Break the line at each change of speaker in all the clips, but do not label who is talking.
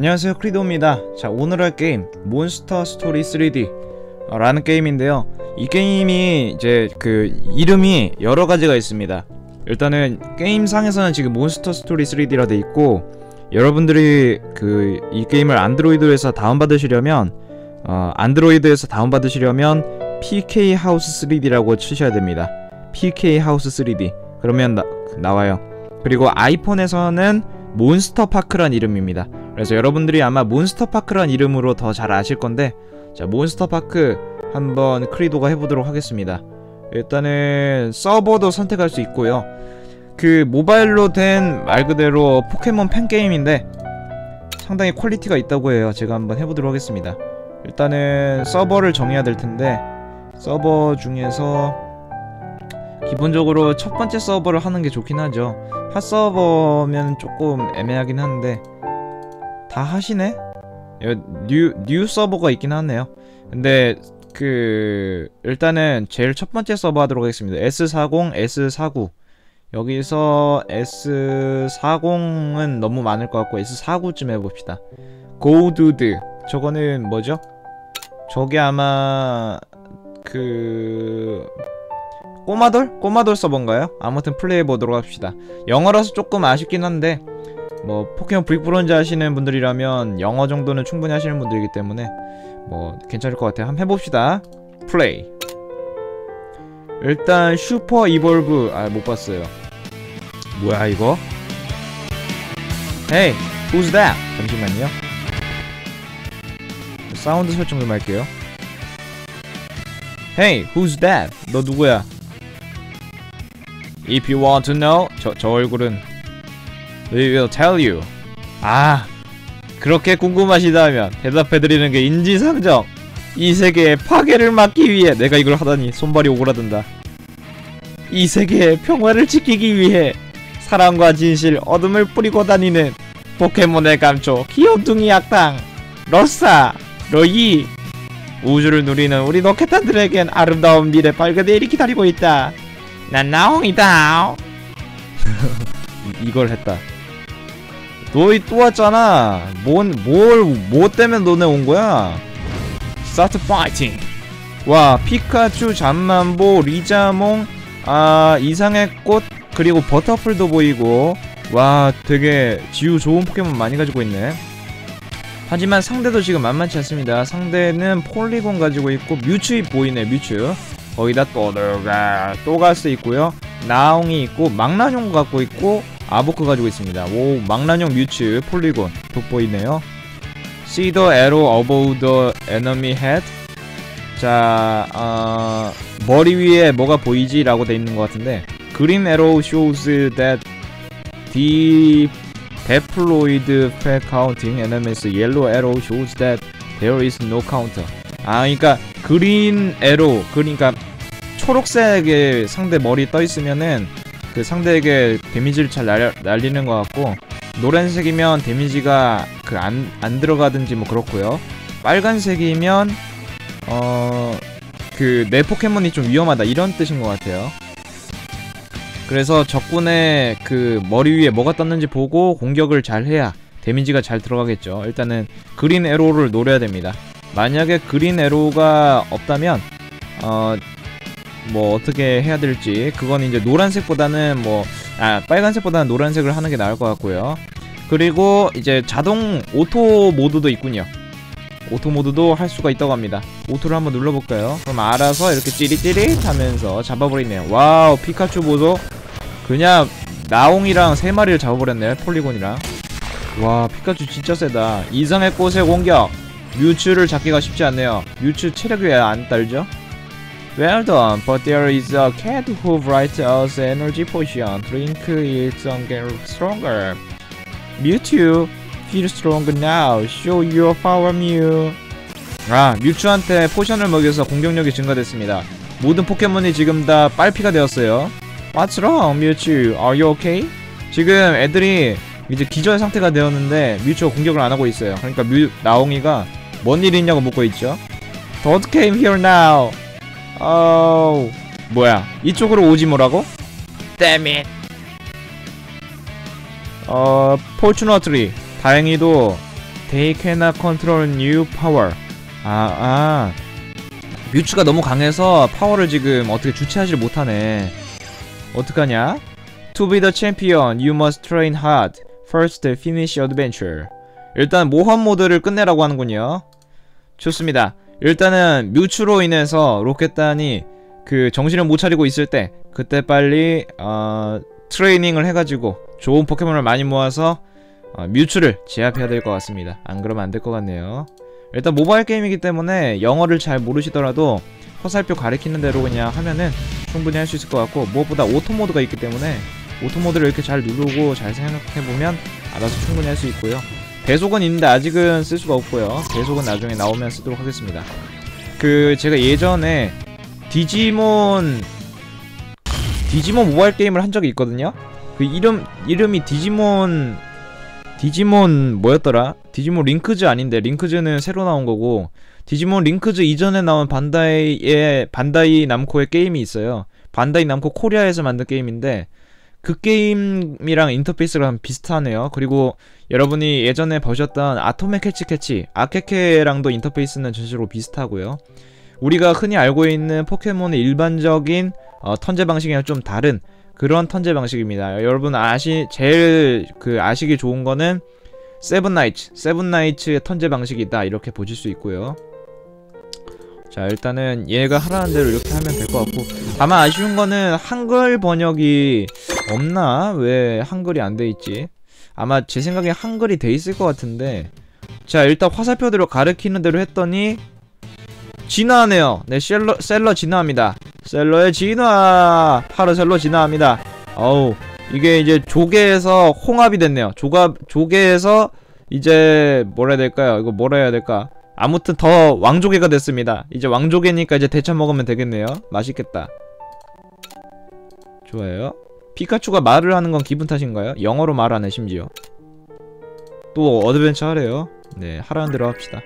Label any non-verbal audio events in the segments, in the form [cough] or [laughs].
안녕하세요 크리도입니다. 자 오늘 할 게임 몬스터 스토리 3D 어, 라는 게임인데요. 이 게임이 이제 그 이름이 여러 가지가 있습니다. 일단은 게임상에서는 지금 몬스터 스토리 3D라 돼 있고 여러분들이 그 이 게임을 안드로이드에서 다운받으시려면 어, 안드로이드에서 다운받으시려면 PK 하우스 3D라고 치셔야 됩니다. PK 하우스 3D 그러면 나, 나와요. 그리고 아이폰에서는 몬스터 파크란 이름입니다. 그래서 여러분들이 아마 몬스터 파크란 이름으로 더 잘 아실 건데 자 몬스터 파크 한번 크리도가 해보도록 하겠습니다. 일단은 서버도 선택할 수 있고요. 그 모바일로 된 말 그대로 포켓몬 팬 게임인데 상당히 퀄리티가 있다고 해요. 제가 한번 해보도록 하겠습니다. 일단은 서버를 정해야 될 텐데 서버 중에서 기본적으로 첫 번째 서버를 하는 게 좋긴 하죠. 핫 서버면 조금 애매하긴 한데 다 하시네? 뉴, 뉴 서버가 있긴 하네요 근데 그 일단은 제일 첫 번째 서버 하도록 하겠습니다 S40, S49 여기서 S40은 너무 많을 것 같고 S49쯤 해봅시다 고두드 저거는 뭐죠? 저게 아마 그 꼬마돌? 꼬마돌 서버인가요? 아무튼 플레이해보도록 합시다 영어라서 조금 아쉽긴 한데 뭐 포켓몬 브릭브론즈 하시는 분들이라면 영어 정도는 충분히 하시는 분들이기 때문에 뭐 괜찮을 것 같아요 한번 해봅시다 플레이 일단 슈퍼 이볼브 아 못봤어요 뭐야 이거? Hey, who's that? 잠시만요 사운드 설정 좀 할게요 Hey, who's that? 너 누구야? If you want to know, 저, 저 얼굴은 We will tell you. 아, 그렇게 궁금하시다면 대답해드리는 게 인지상정. 이 세계의 파괴를 막기 위해 내가 이걸 하다니 손발이 오그라든다. 이 세계의 평화를 지키기 위해 사랑과 진실, 어둠을 뿌리고 다니는 포켓몬의 감초, 귀염둥이 악당, 러싸, 러이. 우주를 누리는 우리 노켓단들에겐 아름다운 미래 밝은 내일이 기다리고 있다. 난 나홍이다. [laughs] 이걸 했다. 너희 또 왔잖아. 뭔, 뭘, 뭐 때문에 너네 온 거야? 스타트 파이팅! 와, 피카츄, 잠만보, 리자몽, 아, 이상의 꽃, 그리고 버터풀도 보이고, 와, 되게 지우 좋은 포켓몬 많이 가지고 있네. 하지만 상대도 지금 만만치 않습니다. 상대는 폴리곤 가지고 있고, 뮤츠이 보이네, 뮤츠. 거기다 또르가, 또가스 있고요. 나옹이 있고, 망나뇽 갖고 있고, 아보크 가지고 있습니다. 오, 망나뇽 뮤츠, 폴리곤 돋보이네요. See the arrow above the enemy head. 자, 어, 머리 위에 뭐가 보이지? 라고 돼 있는 것 같은데 Green arrow shows that the deployed fact counting enemies Yellow arrow shows that there is no counter 아, 그러니까 그린 에로, 그러니까 초록색의 상대 머리 떠 있으면은 그 상대에게 데미지를 잘 날려, 날리는 것 같고 노란색이면 데미지가 그 안 안 들어가든지 뭐 그렇고요. 빨간색이면 어 그 내 포켓몬이 좀 위험하다 이런 뜻인 것 같아요. 그래서 적군의 그 머리 위에 뭐가 떴는지 보고 공격을 잘 해야 데미지가 잘 들어가겠죠. 일단은 그린 에로를 노려야 됩니다. 만약에 그린 에로가 없다면 어 뭐 어떻게 해야 될지 그건 이제 노란색보다는 뭐 아 빨간색보다는 노란색을 하는 게 나을 것 같고요. 그리고 이제 자동 오토 모드도 있군요. 오토 모드도 할 수가 있다고 합니다. 오토를 한번 눌러볼까요? 그럼 알아서 이렇게 찌릿찌릿 하면서 잡아버리네요. 와우 피카츄 보소 그냥 나옹이랑 세 마리를 잡아버렸네 폴리곤이랑 와 피카츄 진짜 세다 이상의 꽃의 공격 뮤츠를 잡기가 쉽지 않네요 뮤츠 체력이 왜 안 딸죠? Well done, but there is a cat who writes us energy potion. Drink it and get stronger. Mewtwo, feel stronger now. Show your power, Mew. 아, 뮤츠한테 포션을 먹여서 공격력이 증가됐습니다. 모든 포켓몬이 지금 다 빨피가 되었어요. What's wrong, Mewtwo? Are you okay? 지금 애들이 이제 기절 상태가 되었는데 뮤츠가 공격을 안 하고 있어요. 그러니까 뮤 나옹이가 뭔 일이 있냐고 묻고 있죠. Don't came here now. 어우 뭐야 이쪽으로 오지 뭐라고? It 어 포추너트리 다행히도 they cannot control new power. 아, 아. 뮤츠가 너무 강해서 파워를 지금 어떻게 주체하지 못하네. 어떡하냐? To be the champion, you must train hard. First, finish adventure. 일단 모험 모드를 끝내라고 하는군요. 좋습니다. 일단은 뮤츠로 인해서 로켓단이 그 정신을 못 차리고 있을 때 그때 빨리 어, 트레이닝을 해가지고 좋은 포켓몬을 많이 모아서 어, 뮤츠를 제압해야 될 것 같습니다. 안 그러면 안 될 것 같네요. 일단 모바일 게임이기 때문에 영어를 잘 모르시더라도 화살표 가리키는 대로 그냥 하면은 충분히 할 수 있을 것 같고 무엇보다 오토 모드가 있기 때문에 오토 모드를 이렇게 잘 누르고 잘 생각해 보면 알아서 충분히 할 수 있고요. 배속은 있는데 아직은 쓸 수가 없고요. 배속은 나중에 나오면 쓰도록 하겠습니다. 그 제가 예전에 디지몬 디지몬 모바일 게임을 한 적이 있거든요. 그 이름 이름이 디지몬 디지몬 뭐였더라? 디지몬 링크즈 아닌데 링크즈는 새로 나온 거고 디지몬 링크즈 이전에 나온 반다이의 반다이 남코의 게임이 있어요. 반다이 남코 코리아에서 만든 게임인데 그 게임이랑 인터페이스랑 비슷하네요. 그리고 여러분이 예전에 보셨던 아토메 캐치 캐치 아케케랑도 인터페이스는 전체적으로 비슷하고요. 우리가 흔히 알고 있는 포켓몬의 일반적인 어, 턴제 방식이랑 좀 다른 그런 턴제 방식입니다. 여러분 아시 제일 그 아시기 좋은 거는 세븐 나이츠, 세븐 나이츠의 턴제 방식이 있다 이렇게 보실 수 있고요. 자 일단은 얘가 하라는 대로 이렇게 하면 될 것 같고 다만 아쉬운 거는 한글 번역이 없나? 왜 한글이 안 돼 있지? 아마 제 생각에 한글이 돼 있을 것 같은데. 자 일단 화살표대로 가르키는 대로 했더니 진화하네요. 네 셀러, 셀러 진화합니다. 셀러의 진화! 파르셀로 진화합니다. 어우 이게 이제 조개에서 홍합이 됐네요. 조가, 조개에서 이제 뭐라 해야 될까요? 이거 뭐라 해야 될까? 아무튼 더 왕조개가 됐습니다. 이제 왕조개니까 이제 데쳐 먹으면 되겠네요. 맛있겠다. 좋아요 피카츄가 말을 하는 건 기분 탓인가요? 영어로 말하네 심지어. 또 어드벤처 하래요. 네 하라는 대로 합시다.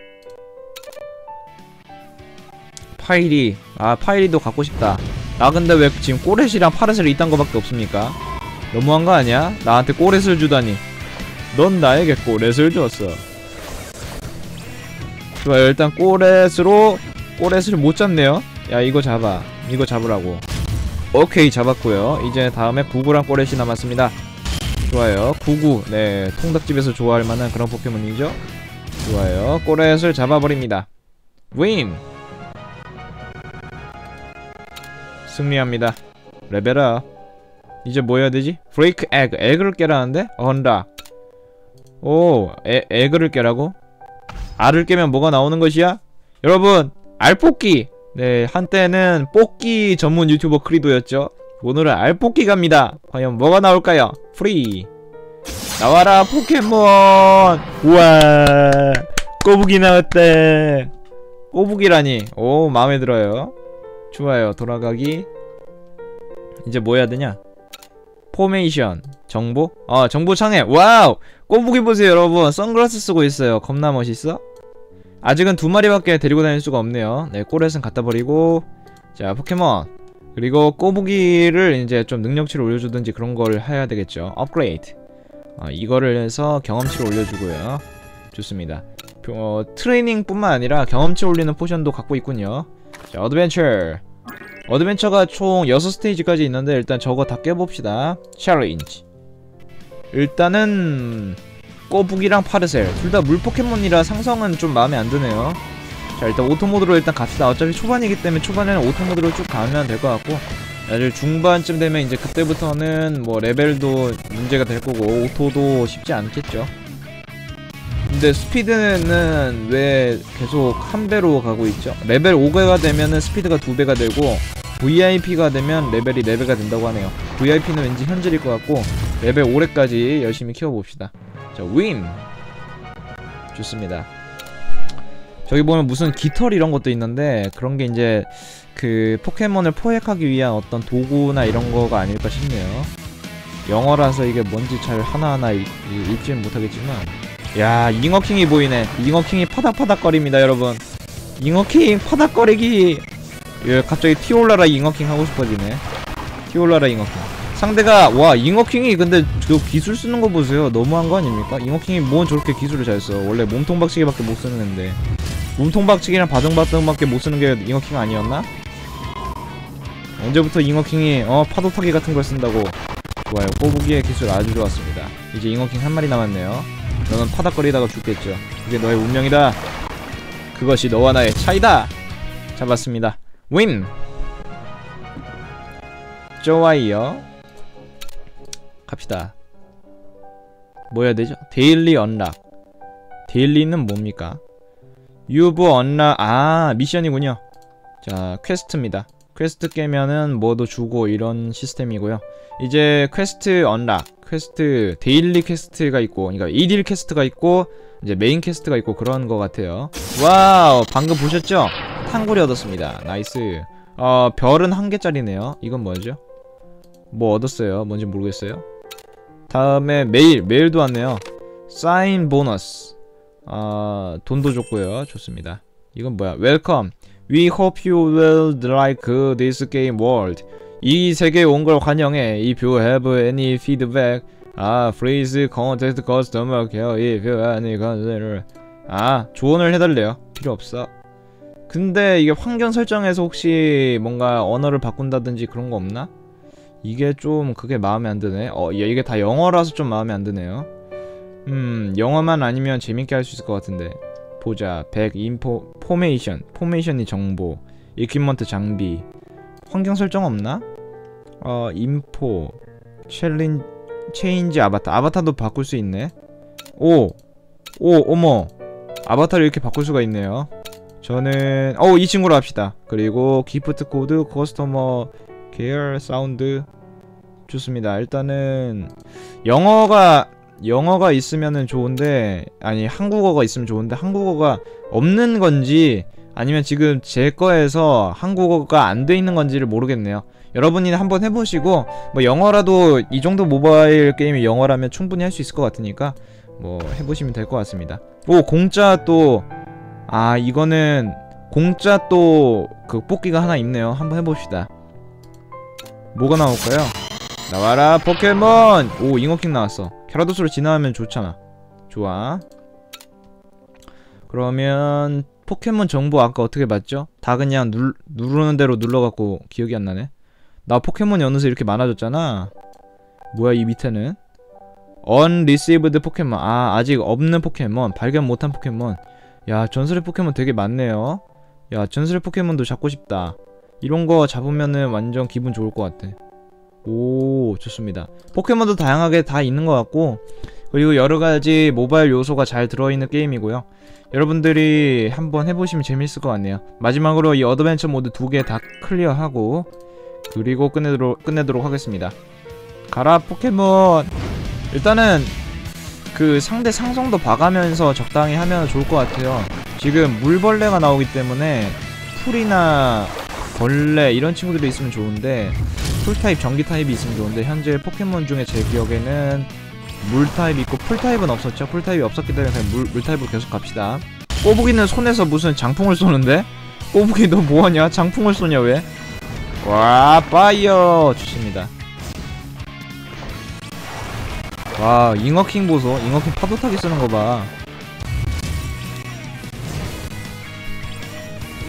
파이리. 아 파이리도 갖고 싶다. 나 근데 왜 지금 꼬렛이랑 파르셀 이딴 거밖에 없습니까? 너무한 거 아니야? 나한테 꼬렛을 주다니. 넌 나에게 꼬렛을 줬어. 좋아요 일단 꼬렛으로 꼬렛을 못 잡네요. 야 이거 잡아. 이거 잡으라고 오케이 잡았고요. 이제 다음에 구구랑 꼬렛이 남았습니다. 좋아요. 구구. 네 통닭집에서 좋아할 만한 그런 포켓몬이죠? 좋아요. 꼬렛을 잡아버립니다. 윈! 승리합니다. 레벨업. 이제 뭐 해야 되지? 브레이크 에그 에그를 깨라는데? 언다. 오 에, 에그를 깨라고? 알을 깨면 뭐가 나오는 것이야? 여러분 알뽑기 네 한때는 뽑기 전문 유튜버 크리도였죠. 오늘은 알뽑기 갑니다. 과연 뭐가 나올까요? 프리. 나와라 포켓몬! 우와! 꼬부기 나왔대. 꼬부기라니. 오 마음에 들어요. 좋아요 돌아가기. 이제 뭐 해야 되냐? 포메이션 정보? 아 정보 창에 와우! 꼬부기 보세요 여러분. 선글라스 쓰고 있어요. 겁나 멋있어? 아직은 두 마리밖에 데리고 다닐 수가 없네요. 네 꼬렛은 갖다 버리고 자 포켓몬. 그리고 꼬부기를 이제 좀 능력치를 올려주든지 그런 걸 해야 되겠죠. 업그레이드. 어, 이거를 해서 경험치를 올려주고요. 좋습니다. 어, 트레이닝 뿐만 아니라 경험치 올리는 포션도 갖고 있군요. 자 어드벤처. 어드벤처가 총 6스테이지까지 있는데 일단 저거 다 깨봅시다. 챌린지. 일단은 꼬부기랑 파르셀. 둘 다 물 포켓몬이라 상성은 좀 마음에 안 드네요. 자 일단 오토모드로 일단 갑시다. 어차피 초반이기 때문에 초반에는 오토모드로 쭉 가면 될 것 같고. 나중에 중반쯤 되면 이제 그때부터는 뭐 레벨도 문제가 될 거고 오토도 쉽지 않겠죠. 근데 스피드는 왜 계속 한 배로 가고 있죠? 레벨 5배가 되면은 스피드가 2배가 되고 VIP가 되면 레벨이 4배가 된다고 하네요. VIP는 왠지 현질일 것 같고 레벨 5래까지 열심히 키워봅시다 자, 윈! 좋습니다. 저기 보면 무슨 깃털 이런 것도 있는데 그런 게 이제 그 포켓몬을 포획하기 위한 어떤 도구나 이런 거가 아닐까 싶네요. 영어라서 이게 뭔지 잘 하나하나 읽, 읽지는 못하겠지만 야 잉어킹이 보이네 잉어킹이 파닥파닥거립니다 여러분 잉어킹 파닥거리기 예, 갑자기 티올라라 잉어킹 하고 싶어지네 티올라라 잉어킹 상대가 와 잉어킹이 근데 저 기술 쓰는 거 보세요. 너무한 거 아닙니까? 잉어킹이 뭔 저렇게 기술을 잘 써 원래 몸통 박치기밖에 못 쓰는 앤데. 몸통 박치기랑 바등바등밖에 못 쓰는 게 잉어킹 아니었나? 언제부터 잉어킹이 어 파도 타기 같은 걸 쓴다고. 좋아요. 꼬부기의 기술 아주 좋았습니다. 이제 잉어킹 한 마리 남았네요. 너는 파닥거리다가 죽겠죠. 그게 너의 운명이다. 그것이 너와 나의 차이다. 잡았습니다. 윈! 좋아요 갑시다. 뭐 해야 되죠? 데일리 언락. 데일리는 뭡니까? 유브 언락. 아 미션이군요. 자 퀘스트입니다. 퀘스트 깨면은 뭐도 주고 이런 시스템이고요. 이제 퀘스트 언락. 퀘스트 데일리 퀘스트가 있고 그러니까 1일 퀘스트가 있고 이제 메인 퀘스트가 있고 그런 것 같아요. 와우 방금 보셨죠? 탕구리 얻었습니다. 나이스. 어 별은 한 개짜리네요. 이건 뭐죠? 뭐 얻었어요? 뭔지 모르겠어요 다음에 메일 메일도 왔네요 사인 보너스 아 돈도 줬고요 좋습니다 이건 뭐야 웰컴 We hope you will like this game world 이 세계에 온 걸 환영해 If you have any feedback 아 please contact customer care if you have any concern 아 조언을 해달래요 필요 없어 근데 이게 환경 설정에서 혹시 뭔가 언어를 바꾼다든지 그런 거 없나? 이게 좀 그게 마음에 안 드네. 어 이게 다 영어라서 좀 마음에 안 드네요. 음 영어만 아니면 재밌게 할 수 있을 것 같은데. 보자. 100 인포 포메이션 포메이션이 정보 이퀴먼트 장비. 환경 설정 없나? 어 인포 챌린 체인지 아바타. 아바타도 바꿀 수 있네. 오! 오 어머. 아바타를 이렇게 바꿀 수가 있네요. 저는 어 이 친구로 합시다. 그리고 기프트 코드 커스터머 계열 사운드. 좋습니다. 일단은 영어가 영어가 있으면은 좋은데 아니 한국어가 있으면 좋은데 한국어가 없는 건지 아니면 지금 제 거에서 한국어가 안 돼 있는 건지를 모르겠네요. 여러분이 한번 해보시고 뭐 영어라도 이 정도 모바일 게임이 영어라면 충분히 할 수 있을 것 같으니까 뭐 해보시면 될 것 같습니다. 오 공짜 또. 아 이거는 공짜 또 그 뽑기가 하나 있네요. 한번 해봅시다 뭐가 나올까요? 나와라 포켓몬! 오 잉어킹 나왔어. 캐라도스로 진화하면 좋잖아. 좋아. 그러면 포켓몬 정보 아까 어떻게 봤죠? 다 그냥 눌, 누르는 대로 눌러갖고 기억이 안 나네. 나 포켓몬이 어느새 이렇게 많아졌잖아. 뭐야 이 밑에는? Unreceived 포켓몬. 아 아직 없는 포켓몬. 발견 못한 포켓몬. 야 전설의 포켓몬 되게 많네요. 야 전설의 포켓몬도 잡고 싶다 이런 거 잡으면은 완전 기분 좋을 것 같아. 오 좋습니다. 포켓몬도 다양하게 다 있는 것 같고 그리고 여러가지 모바일 요소가 잘 들어있는 게임이고요. 여러분들이 한번 해보시면 재밌을 것 같네요. 마지막으로 이 어드벤처 모드 두 개 다 클리어하고 그리고 끝내도록, 끝내도록 하겠습니다. 가라 포켓몬! 일단은 그 상대 상성도 봐가면서 적당히 하면 좋을 것 같아요. 지금 물벌레가 나오기 때문에 풀이나 벌레 이런 친구들이 있으면 좋은데 풀타입 전기타입이 있으면 좋은데 현재 포켓몬 중에 제 기억에는 물타입이 있고 풀타입은 없었죠 풀타입이 없었기 때문에 그냥 물, 물타입으로 계속 갑시다 꼬부기는 손에서 무슨 장풍을 쏘는데? 꼬부기 너 뭐하냐? 장풍을 쏘냐 왜? 와 파이어 좋습니다 와 잉어킹 보소 잉어킹 파도타기 쓰는 거 봐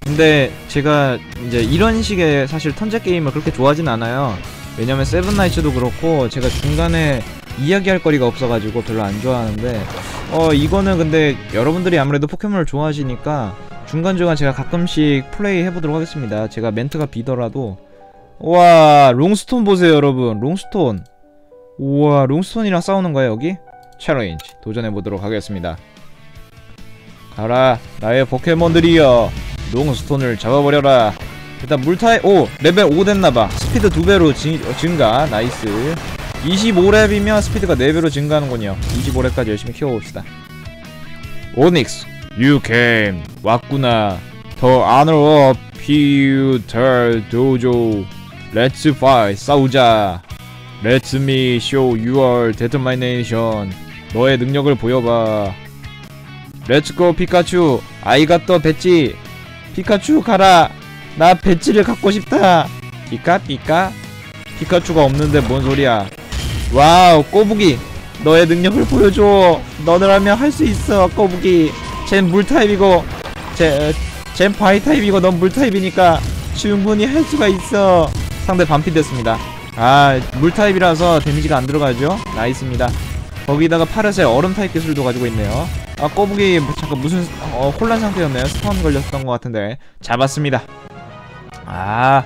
근데 제가 이제 이런 식의 사실 턴제 게임을 그렇게 좋아하진 않아요. 왜냐면 세븐나이츠도 그렇고 제가 중간에 이야기할 거리가 없어가지고 별로 안 좋아하는데 어 이거는 근데 여러분들이 아무래도 포켓몬을 좋아하시니까 중간중간 제가 가끔씩 플레이 해보도록 하겠습니다. 제가 멘트가 비더라도. 와 롱스톤 보세요 여러분. 롱스톤. 우와 롱스톤이랑 싸우는 거야 여기? 챌린지 도전해보도록 하겠습니다. 가라 나의 포켓몬들이여 롱스톤을 잡아버려라. 일단 물타입 오 레벨 5 됐나봐. 스피드 2배로 지, 어, 증가. 나이스. 25렙이면 스피드가 4배로 증가하는군요. 25렙까지 열심히 키워봅시다. 오닉스 You came 왔구나. 더 honor of Pewter Dojo Let's fight 싸우자. Let me show your determination 너의 능력을 보여봐. Let's go 피카츄. 아이가 또 배지 피카츄 가라. 나 배지를 갖고 싶다. 피카 피카. 피카츄가 없는데 뭔 소리야. 와우 꼬부기. 너의 능력을 보여줘. 너느라면 할 수 있어 꼬부기. 쟨 물타입이고. 쟤, 쟨 바위타입이고 넌 물타입이니까 충분히 할 수가 있어. 상대 반피 됐습니다. 아 물타입이라서 데미지가 안 들어가죠? 나이스입니다. 거기다가 파르세 얼음타입 기술도 가지고 있네요. 아 꼬부기 잠깐 무슨 어, 혼란 상태였네요. 스턴 걸렸던 것 같은데. 잡았습니다. 아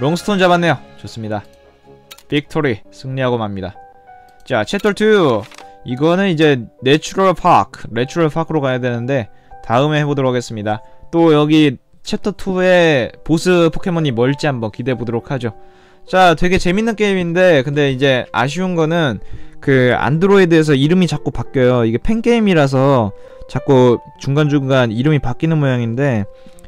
롱스톤 잡았네요. 좋습니다. 빅토리 승리하고 맙니다. 자 챕터 2 이거는 이제 내추럴 파크 내추럴 파크로 가야 되는데 다음에 해보도록 하겠습니다. 또 여기 챕터 2에 보스 포켓몬이 뭘지 한번 기대해 보도록 하죠. 자 되게 재밌는 게임인데 근데 이제 아쉬운 거는 그 안드로이드에서 이름이 자꾸 바뀌어요. 이게 팬게임이라서 자꾸 중간중간 이름이 바뀌는 모양인데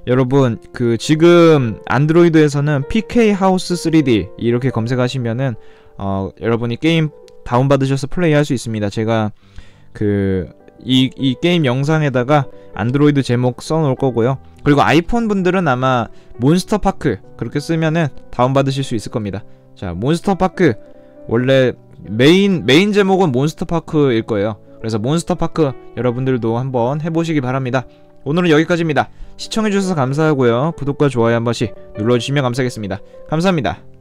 여러분 그 지금 안드로이드에서는 PK 하우스 3D 이렇게 검색하시면은 어 여러분이 게임 다운받으셔서 플레이할 수 있습니다. 제가 그 이 이 게임 영상에다가 안드로이드 제목 써놓을 거고요. 그리고 아이폰 분들은 아마 몬스터 파크 그렇게 쓰면은 다운받으실 수 있을 겁니다. 자 몬스터 파크 원래 메인 메인 제목은 몬스터 파크일 거예요. 그래서 몬스터 파크 여러분들도 한번 해보시기 바랍니다. 오늘은 여기까지입니다. 시청해주셔서 감사하고요. 구독과 좋아요 한 번씩 눌러주시면 감사하겠습니다. 감사합니다.